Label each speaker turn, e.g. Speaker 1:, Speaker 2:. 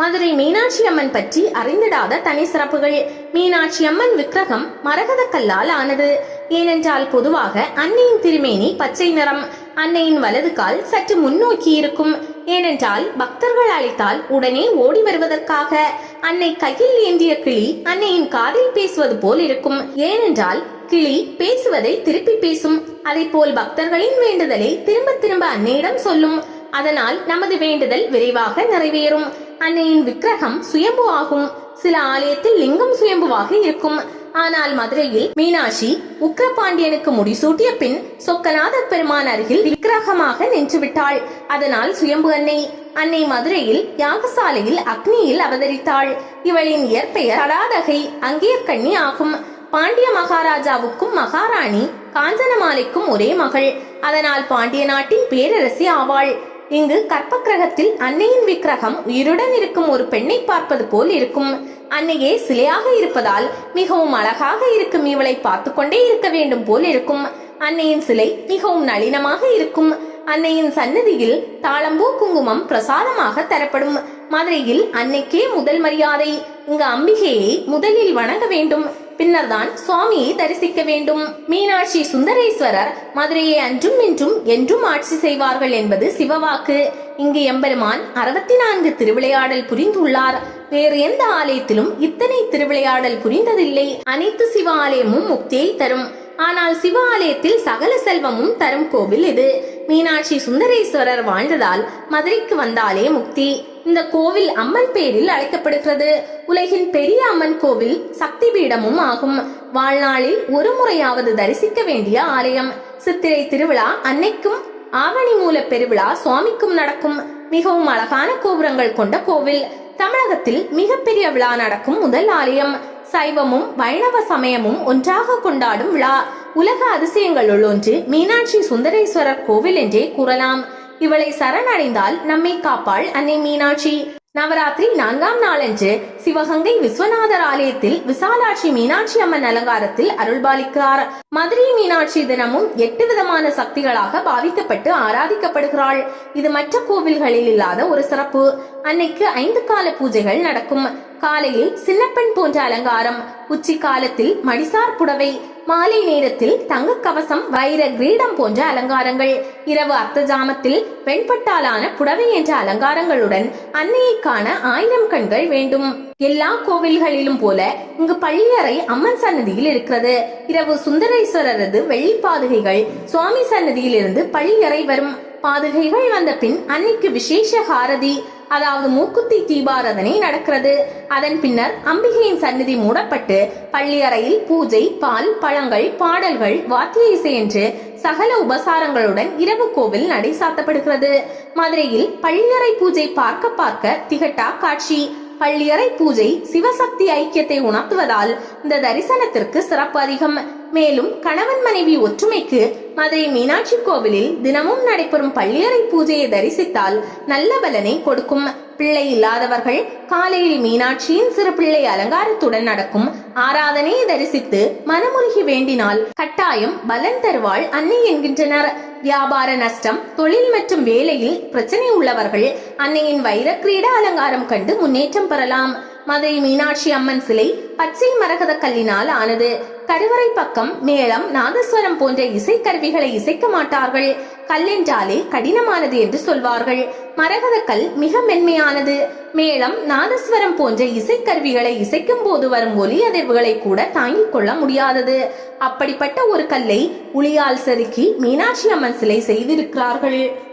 Speaker 1: மதுரை மீனாட்சி அம்மன் பற்றி அறிந்திடாத தனி சிறப்புகள். மீனாட்சி அம்மன் விக்கிரகம் மரகத கல்லால் ஆனது. ஏனென்றால் பொதுவாக அன்னையின் திருமேனி பச்சை நிறம். அன்னையின் வலது கால் சற்று முன்னோக்கி இருக்கும். ஏனென்றால் பக்தர்கள் அழைத்தால் உடனே ஓடி வருவதற்காக. அன்னை கையில் ஏந்திய கிளி அன்னையின் காதில் பேசுவது போல் இருக்கும். ஏனென்றால் கிளி பேசுவதை திருப்பி பேசும். அதை போல் பக்தர்களின் வேண்டுதலை திரும்ப திரும்ப அன்னையிடம் சொல்லும். அதனால் நமது வேண்டுதல் விரைவாக நிறைவேறும். அன்னையின் விக்கிரகம் சுயம்பு ஆகும் சில ஆலயத்தில் லிங்கம் சுயம்புவாக இருக்கும். ஆனால் மதுரையில் மீனாட்சி உக்கிரபாண்டியனுக்கு முடிசூட்டிய பின் சொக்கநாத பெருமான் அருகில் விக்கிரகமாக நின்று விட்டாள் அதனால் சுயம்பு அன்னை அன்னை மதுரையில் யாகசாலையில் அக்னியில் அவதரித்தாள். இவளின் இயற்பெயர் அடாதகை அங்கேயர்கண்ணி ஆகும். பாண்டிய மகாராஜாவுக்கும் மகாராணி காஞ்சனமாலைக்கும் ஒரே மகள். அதனால் பாண்டிய நாட்டின் பேரரசி ஆவாள். இங்கு கற்ப கிரகத்தில் அன்னையின் விக்கிரகம் உயிருடன் இருக்கும் ஒரு பெண்ணை பார்ப்பது போல் இருக்கும். அன்னையே சிலையாக இருப்பதால் மிகவும் அழகாக இருக்கும் இவளை பார்த்து கொண்டே இருக்க வேண்டும் போல் இருக்கும். அன்னையின் சிலை மிகவும் நளினமாக இருக்கும். அன்னையின் சன்னதியில் தாளம்பூ குங்குமம் பிரசாதமாக தரப்படும். மதுரையில் அன்னைக்கே முதல் மரியாதை. இங்கு அம்பிகையை முதலில் வணங்க வேண்டும். பின்னர்தான் சுவாமியை தரிசிக்க வேண்டும். மீனாட்சி சுந்தரேஸ்வரர் மதுரையை அன்றும் இன்றும் என்றும் ஆட்சி செய்வார்கள் என்பது சிவவாக்கு. இங்கு எம்பெருமான் அறுபத்தி நான்கு திருவிளையாடல் புரிந்துள்ளார். வேறு எந்த ஆலயத்திலும் இத்தனை திருவிளையாடல் புரிந்ததில்லை. அனைத்து சிவ ஆலயமும் முக்தியை தரும். ஆனால் சிவ ஆலயத்தில் சகல செல்வமும் தரும் கோவில் இது. மீனாட்சி சுந்தரேஸ்வரர் வாழ்ந்ததால் மதுரைக்கு வந்தாலே முக்தி. இந்த கோவில் அம்மன் பேரில் அழைக்கப்படுகிறது. உலகின் பெரிய அம்மன் கோவில் சக்தி பீடமும் ஆகும். வாழ்நாளில் ஒரு முறையாவது தரிசிக்க வேண்டிய ஆலயம். சித்திரை திருவிழா அன்னைக்கும் ஆவணி மூல பெருவிழா சுவாமிக்கும் நடக்கும். மிகவும் அழகான கோபுரங்கள் கொண்ட கோவில். தமிழகத்தில் மிகப்பெரிய விழா நடக்கும் முதல் ஆலயம். சைவமும் வைணவ சமயமும் ஒன்றாக கொண்டாடும் விழா. உலக அதிசயங்களுள் ஒன்று மீனாட்சி சுந்தரேஸ்வரர் கோவில் என்றே கூறலாம். இவளை சரணடைந்தால் நம்மை காப்பாள் அன்னை மீனாட்சி. நவராத்திரி நான்காம் நாளன்று சிவகங்கை விஸ்வநாதர் ஆலயத்தில் விசாலாட்சி மீனாட்சி அம்மன் அலங்காரத்தில் அருள்பாலிக்கிறார். மதுரை மீனாட்சி தினமும் எட்டு விதமான சக்திகளாக பாவிக்கப்பட்டு ஆராதிக்கப்படுகிறாள். இது மற்ற கோவில்களில் இல்லாத ஒரு சிறப்பு. அன்னைக்கு ஐந்து கால பூஜைகள் நடக்கும். காலையில் சின்னப்பெண் போன்ற அலங்காரம். உச்சி காலத்தில் மடிசார் புடவை மாலை நேரத்தில் தங்க கவசம் வைர கிரீடம் போன்ற அலங்காரங்கள். இரவு அர்த்தஜாமத்தில் பெண்பட்டாலான வெண்பட்டாலான புடவை என்ற அலங்காரங்களுடன் அன்னையை காண ஆயிரம் கண்கள் வேண்டும். எல்லா கோவில்களிலும் போல இங்கு பள்ளியறை அம்மன் சன்னதியில் இருக்கிறது. இரவு சுந்தரேஸ்வரரது வெள்ளி பாதுகைகள் சுவாமி சன்னதியிலிருந்து பள்ளியறை வரும். பாதுகைகள் வந்த பின் அன்னைக்கு விசேஷ ஹாரதி. அதாவது மூக்குத்தி தீபாராதனை நடக்கிறது. அதன் பின்னர் அம்பிகையின் சந்நிதி மூடப்பட்டு பள்ளியறையில் பூஜை பால் பழங்கள் பாடல்கள் வாத்திய இசை என்று சகல உபசாரங்களுடன் இரவு கோவில் நடை சாத்தப்படுகிறது. மதுரையில் பள்ளியறை பூஜை பார்க்க பார்க்க திகட்டா காட்சி. பள்ளியறை பூஜை சிவசக்தி ஐக்கியத்தை உணர்த்துவதால் இந்த தரிசனத்திற்கு சிறப்பு அதிகம். மேலும் கணவன் மனைவி ஒற்றுமைக்கு மதுரை மீனாட்சி கோவிலில் தினமும் நடைபெறும் பள்ளியறை பூஜையை தரிசித்தால் நல்ல பலனை கொடுக்கும். பிள்ளை இல்லாதவர்கள் காலையில் மீனாட்சியின் சிறு பிள்ளை அலங்காரத்துடன் நடக்கும். ஆராதனையை தரிசித்து மனமுருகி வேண்டினால் கட்டாயம் பலன் தருவாள் அன்னை என்கின்றனர். வியாபார நஷ்டம் தொழில் மற்றும் வேலையில் பிரச்சனை உள்ளவர்கள் அன்னையின் வைரக்கிரீட அலங்காரம் கண்டு முன்னேற்றம் பெறலாம். மதுரை மீனாட்சி அம்மன் சிலை பச்சை மரகத கல்லினால் ஆனது. கருவறை பக்கம் மேளம் நாதஸ்வரம் போன்ற இசைக்கருவிகளை இசைக்க மாட்டார்கள். கல்லென்றாலே கடினமானது என்று சொல்வார்கள். மரகத கல் மிக மென்மையானது. மேளம் நாதஸ்வரம் போன்ற இசைக்கருவிகளை இசைக்கும் போது வரும் ஒலி அதிர்வுகளை கூட தாங்கிக் கொள்ள முடியாதது. அப்படிப்பட்ட ஒரு கல்லை உளியால் செதுக்கி மீனாட்சி அம்மன் சிலை செய்திருக்கிறார்கள்.